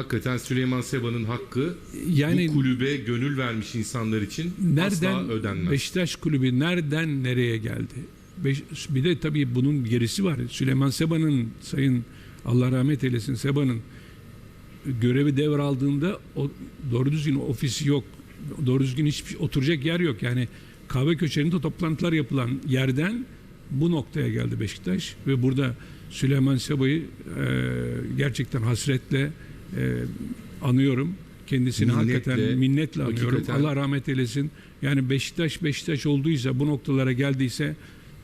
Hakikaten Süleyman Seba'nın hakkı Yani bu kulübe gönül vermiş insanlar için nereden asla ödenmez. Beşiktaş kulübü nereden nereye geldi? Beş, bir de tabii bunun gerisi var. Süleyman Seba'nın sayın Allah rahmet eylesin Seba'nın görevi devraldığında o doğru düzgün ofisi yok. Doğru düzgün hiçbir oturacak yer yok. Yani kahve köşelerinde toplantılar yapılan yerden bu noktaya geldi Beşiktaş ve burada Süleyman Seba'yı e, gerçekten hasretle e, anıyorum. Kendisini Minnetle, hakikaten minnetle anıyorum. hakikaten. Allah rahmet eylesin. Yani Beşiktaş Beşiktaş olduysa bu noktalara geldiyse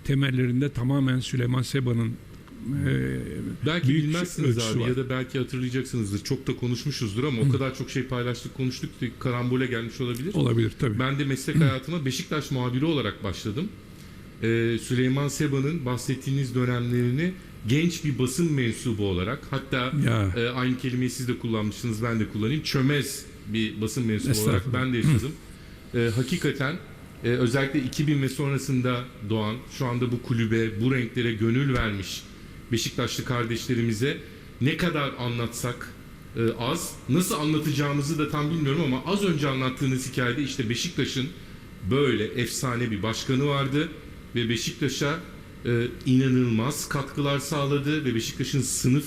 temellerinde tamamen Süleyman Seba'nın e, Belki büyük bilmezsiniz abi var. ya da belki hatırlayacaksınızdır. Çok da konuşmuşuzdur ama o kadar çok şey paylaştık konuştuk ki karambole gelmiş olabilir. olabilir tabii. Ben de meslek hayatıma Beşiktaş muhabiri olarak başladım. Ee, Süleyman Seba'nın bahsettiğiniz dönemlerini genç bir basın mensubu olarak hatta Ya. e, aynı kelimeyi siz de kullanmışsınız ben de kullanayım. Çömez bir basın mensubu olarak ben de yaşadım. Ee, hakikaten e, özellikle 2000 ve sonrasında doğan şu anda bu kulübe bu renklere gönül vermiş Beşiktaşlı kardeşlerimize ne kadar anlatsak e, az. Nasıl anlatacağımızı da tam bilmiyorum ama az önce anlattığınız hikayede işte Beşiktaş'ın böyle efsane bir başkanı vardı ve Beşiktaş'a e, inanılmaz katkılar sağladı ve Beşiktaş'ın sınıf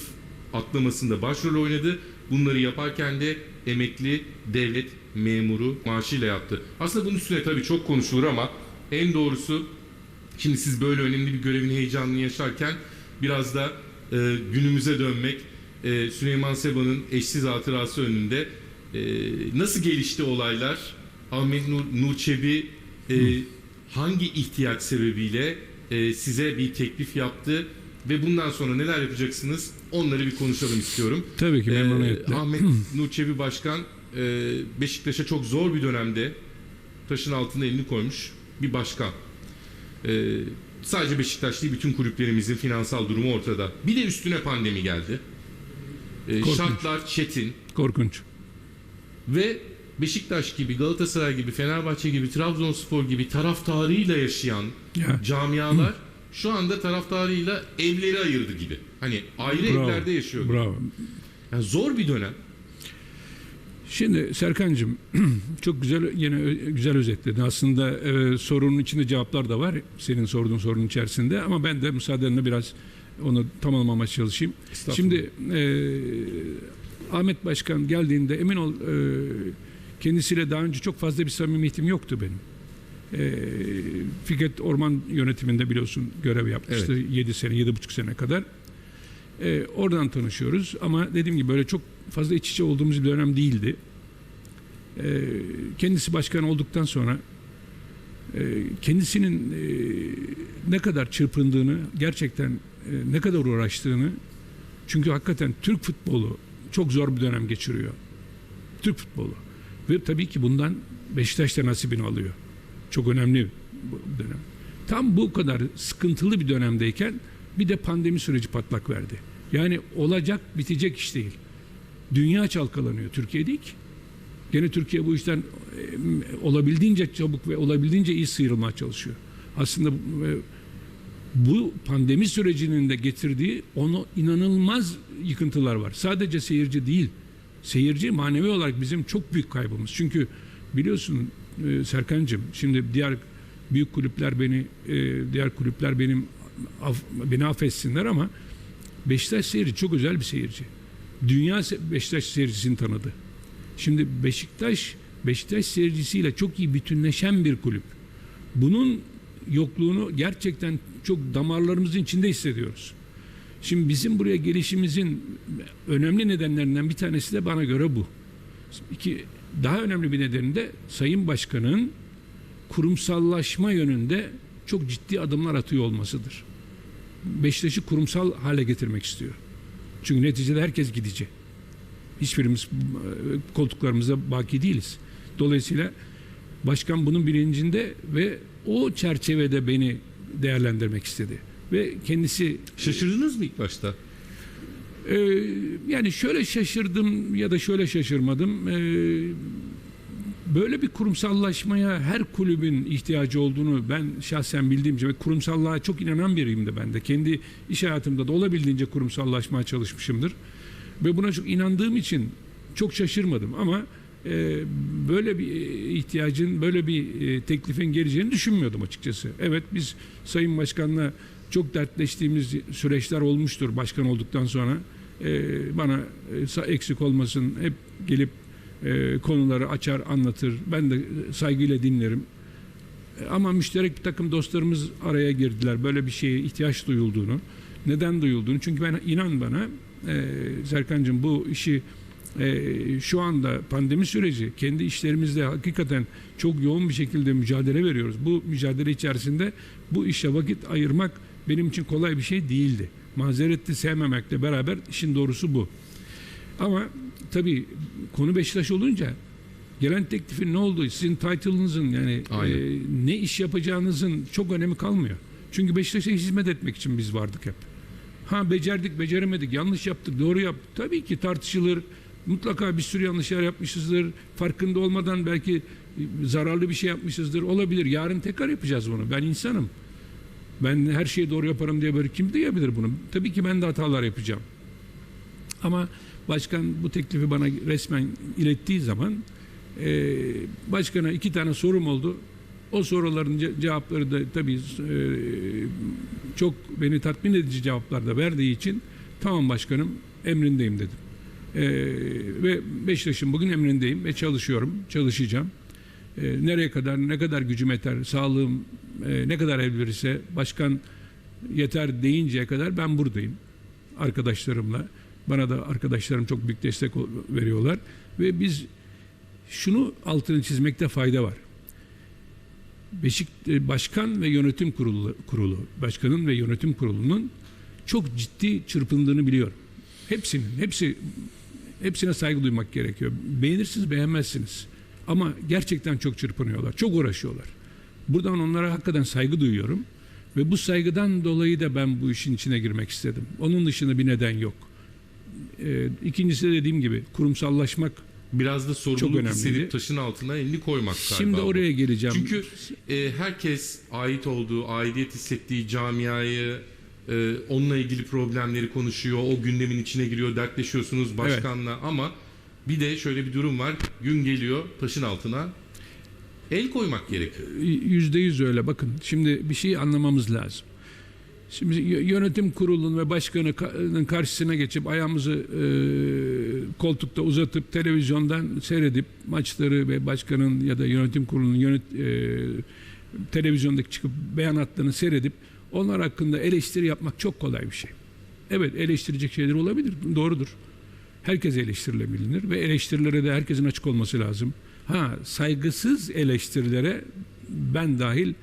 atlamasında başrol oynadı. Bunları yaparken de emekli devlet memuru maaşıyla yaptı. Aslında bunun üstüne tabii çok konuşulur ama en doğrusu Şimdi siz böyle önemli bir görevin heyecanını yaşarken biraz da e, günümüze dönmek, e, Süleyman Seba'nın eşsiz hatırası önünde e, nasıl gelişti olaylar? Ahmet Nur, Nur Çebi e, hangi ihtiyaç sebebiyle e, size bir teklif yaptı ve bundan sonra neler yapacaksınız? Onları bir konuşalım istiyorum. Tabii ki Ee, memnuniyetle. Ahmet Nur Çebi Başkan e, Beşiktaş'a çok zor bir dönemde taşın altına elini koymuş bir başkan. Ee, sadece Beşiktaş değil bütün kulüplerimizin finansal durumu ortada. Bir de üstüne pandemi geldi. Korkunç. şartlar çetin Korkunç. ve Beşiktaş gibi, Galatasaray gibi, Fenerbahçe gibi, Trabzonspor gibi taraftarıyla yaşayan Ya. camialar şu anda taraftarıyla evleri ayırdı gibi. Hani ayrı Bravo. evlerde yaşıyor. Bravo. Yani zor bir dönem. Şimdi Serkan'cığım çok güzel yine güzel özetledin. Aslında e, sorunun içinde cevaplar da var. Senin sorduğun sorunun içerisinde ama ben de müsaadenle biraz onu tamamlamaya çalışayım. Şimdi e, Ahmet Başkan geldiğinde emin ol e, kendisiyle daha önce çok fazla bir samimiyetim yoktu benim. E, Fikret Orman yönetiminde biliyorsun görev yapmıştı 7 sene, 7,5 sene kadar. E, oradan tanışıyoruz ama dediğim gibi böyle çok fazla iç içe olduğumuz bir dönem değildi. E, kendisi başkan olduktan sonra e, kendisinin e, ne kadar çırpındığını, gerçekten e, ne kadar uğraştığını çünkü hakikaten Türk futbolu çok zor bir dönem geçiriyor. Türk futbolu. Ve tabii ki bundan Beşiktaş da nasibini alıyor. Çok önemli bu dönem. Tam bu kadar sıkıntılı bir dönemdeyken bir de pandemi süreci patlak verdi. Yani olacak bitecek iş değil. Dünya çalkalanıyor. Türkiye değil ki. Gene Türkiye bu işten e, olabildiğince çabuk ve olabildiğince iyi sıyrılmaya çalışıyor. Aslında e, bu pandemi sürecinin de getirdiği onu inanılmaz yıkıntılar var. Sadece seyirci değil. Seyirci manevi olarak bizim çok büyük kaybımız. Çünkü biliyorsun e, Serkan'cığım şimdi diğer büyük kulüpler beni e, diğer kulüpler benim beni affetsinler ama Beşiktaş seyirci çok özel bir seyirci. Dünya Beşiktaş seyircisini tanıdı. Şimdi Beşiktaş Beşiktaş seyircisiyle çok iyi bütünleşen bir kulüp. Bunun yokluğunu gerçekten çok damarlarımızın içinde hissediyoruz. Şimdi bizim buraya gelişimizin önemli nedenlerinden bir tanesi de bana göre bu. İki, daha önemli bir nedeni de Sayın Başkan'ın kurumsallaşma yönünde çok ciddi adımlar atıyor olmasıdır. Beşiktaş'ı kurumsal hale getirmek istiyor. Çünkü neticede herkes gidecek. Hiçbirimiz e, koltuklarımızda baki değiliz. Dolayısıyla başkan bunun bilincinde ve o çerçevede beni değerlendirmek istedi. Ve kendisi Şaşırdınız mı ilk başta? e, yani şöyle şaşırdım ya da şöyle şaşırmadım. E, böyle bir kurumsallaşmaya her kulübün ihtiyacı olduğunu ben şahsen bildiğimce ve kurumsallığa çok inanan biriyim de ben de. Kendi iş hayatımda da olabildiğince kurumsallaşmaya çalışmışımdır. Ve buna çok inandığım için çok şaşırmadım ama e, böyle bir ihtiyacın, böyle bir e, teklifin geleceğini düşünmüyordum açıkçası. Evet biz Sayın Başkan'la çok dertleştiğimiz süreçler olmuştur başkan olduktan sonra. E, bana e, sa- eksik olmasın hep gelip e, konuları açar anlatır. Ben de saygıyla dinlerim. E, Ama müşterek bir takım dostlarımız araya girdiler. Böyle bir şeye ihtiyaç duyulduğunu. Neden duyulduğunu. Çünkü ben inan bana e, Serkan'cığım bu işi e, şu anda pandemi süreci kendi işlerimizde hakikaten çok yoğun bir şekilde mücadele veriyoruz. Bu mücadele içerisinde bu işe vakit ayırmak benim için kolay bir şey değildi. Mazeretli sevmemekle beraber işin doğrusu bu. Ama tabii konu Beşiktaş olunca gelen teklifin ne olduğu, sizin title'ınızın yani Aynen. e, ne iş yapacağınızın çok önemi kalmıyor. Çünkü Beşiktaş'a hizmet etmek için biz vardık hep. Ha becerdik, beceremedik, yanlış yaptık, doğru yaptık. Tabii ki tartışılır. Mutlaka bir sürü yanlışlar yapmışızdır. Farkında olmadan belki e, zararlı bir şey yapmışızdır. Olabilir. Yarın tekrar yapacağız bunu. Ben insanım. Ben her şeyi doğru yaparım diye böyle kim diyebilir bunu? Tabii ki ben de hatalar yapacağım. Ama başkan bu teklifi bana resmen ilettiği zaman e, başkana iki tane sorum oldu. O soruların ce- cevapları da tabii e, çok beni tatmin edici cevaplar da verdiği için tamam başkanım emrindeyim dedim. E, ve Beşiktaş'ın bugün emrindeyim ve çalışıyorum, çalışacağım. E, nereye kadar, ne kadar gücüm yeter, sağlığım e, ne kadar el başkan yeter deyinceye kadar ben buradayım arkadaşlarımla. Bana da arkadaşlarım çok büyük destek veriyorlar ve biz şunu altını çizmekte fayda var. Beşik e, Başkan ve Yönetim Kurulu, kurulu başkanın ve yönetim kurulunun çok ciddi çırpındığını biliyorum. Hepsinin, hepsi hepsine saygı duymak gerekiyor. Beğenirsiniz, beğenmezsiniz. Ama gerçekten çok çırpınıyorlar, çok uğraşıyorlar. Buradan onlara hakikaten saygı duyuyorum. Ve bu saygıdan dolayı da ben bu işin içine girmek istedim. Onun dışında bir neden yok. Ee, ikincisi de dediğim gibi kurumsallaşmak. Biraz da sorumluluk hissedip taşın altına elini koymak galiba. Şimdi bu. oraya geleceğim. Çünkü e, herkes ait olduğu, aidiyet hissettiği camiayı, e, onunla ilgili problemleri konuşuyor, o gündemin içine giriyor, dertleşiyorsunuz başkanla ama bir de şöyle bir durum var. Gün geliyor taşın altına el koymak gerekiyor. Yüzde yüz öyle. Bakın şimdi bir şey anlamamız lazım. Şimdi yönetim kurulunun ve başkanının karşısına geçip ayağımızı e, koltukta uzatıp televizyondan seyredip maçları ve başkanın ya da yönetim kurulunun yönet, e, televizyondaki çıkıp beyanatlarını seyredip onlar hakkında eleştiri yapmak çok kolay bir şey. Evet eleştirecek şeyler olabilir. Doğrudur. Herkes eleştirilebilir ve eleştirilere de herkesin açık olması lazım. Ha saygısız eleştirilere ben dahil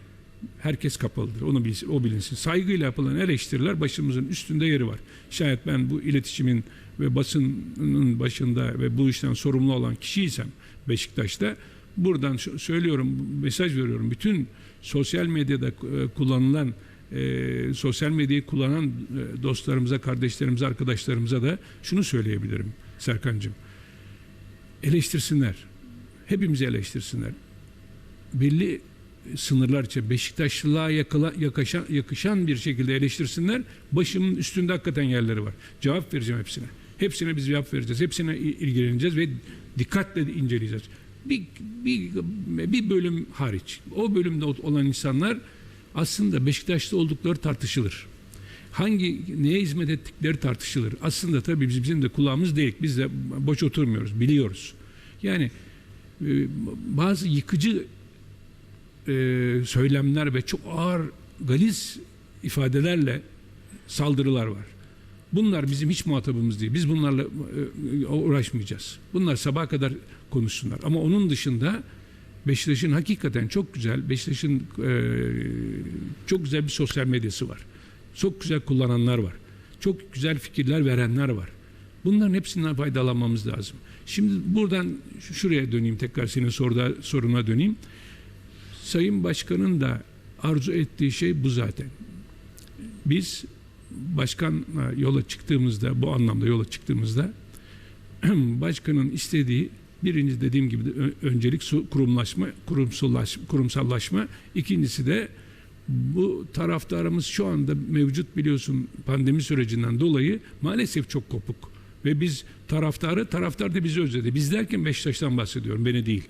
herkes kapalıdır. Onu bilsin, o bilinsin. Saygıyla yapılan eleştiriler başımızın üstünde yeri var. Şayet ben bu iletişimin ve basının başında ve bu işten sorumlu olan kişiysem Beşiktaş'ta buradan söylüyorum, mesaj veriyorum. Bütün sosyal medyada e, kullanılan e, sosyal medyayı kullanan e, dostlarımıza, kardeşlerimize, arkadaşlarımıza da şunu söyleyebilirim Serkan'cığım. Eleştirsinler. Hepimizi eleştirsinler. Belli sınırlar içinde Beşiktaşlılığa yakala, yakışan, yakışan bir şekilde eleştirsinler. Başımın üstünde hakikaten yerleri var. Cevap vereceğim hepsine. Hepsine biz cevap vereceğiz. Hepsine il- ilgileneceğiz ve dikkatle inceleyeceğiz. Bir, bir, bir bölüm hariç. O bölümde olan insanlar aslında Beşiktaşlı oldukları tartışılır. Hangi neye hizmet ettikleri tartışılır. Aslında tabii biz- bizim de kulağımız değil. Biz de boş oturmuyoruz. Biliyoruz. Yani e, bazı yıkıcı e, söylemler ve çok ağır galiz ifadelerle saldırılar var. Bunlar bizim hiç muhatabımız değil. Biz bunlarla e, uğraşmayacağız. Bunlar sabaha kadar konuşsunlar. Ama onun dışında Beşiktaş'ın hakikaten çok güzel, Beşiktaş'ın e, çok güzel bir sosyal medyası var. Çok güzel kullananlar var. Çok güzel fikirler verenler var. Bunların hepsinden faydalanmamız lazım. Şimdi buradan şu- şuraya döneyim tekrar senin soruda, soruna döneyim. Sayın Başkan'ın da arzu ettiği şey bu zaten. Biz başkanla yola çıktığımızda bu anlamda yola çıktığımızda başkanın istediği birinci dediğim gibi öncelik kurumlaşma, kurumsallaşma, kurumsallaşma. İkincisi de bu taraftarımız şu anda mevcut biliyorsun pandemi sürecinden dolayı maalesef çok kopuk. Ve biz taraftarı, taraftar da bizi özledi. Biz derken Beşiktaş'tan bahsediyorum, beni değil.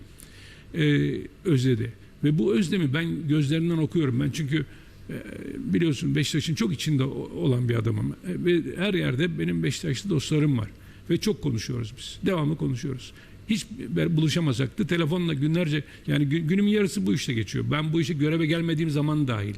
Ee, özledi. Ve bu özlemi ben gözlerinden okuyorum. Ben çünkü e, biliyorsun Beşiktaş'ın çok içinde olan bir adamım. E, Ve her yerde benim Beşiktaşlı dostlarım var. Ve çok konuşuyoruz biz. Devamlı konuşuyoruz. Hiç buluşamasak telefonla günlerce yani gü- günümün yarısı bu işte geçiyor. Ben bu işe göreve gelmediğim zaman dahil.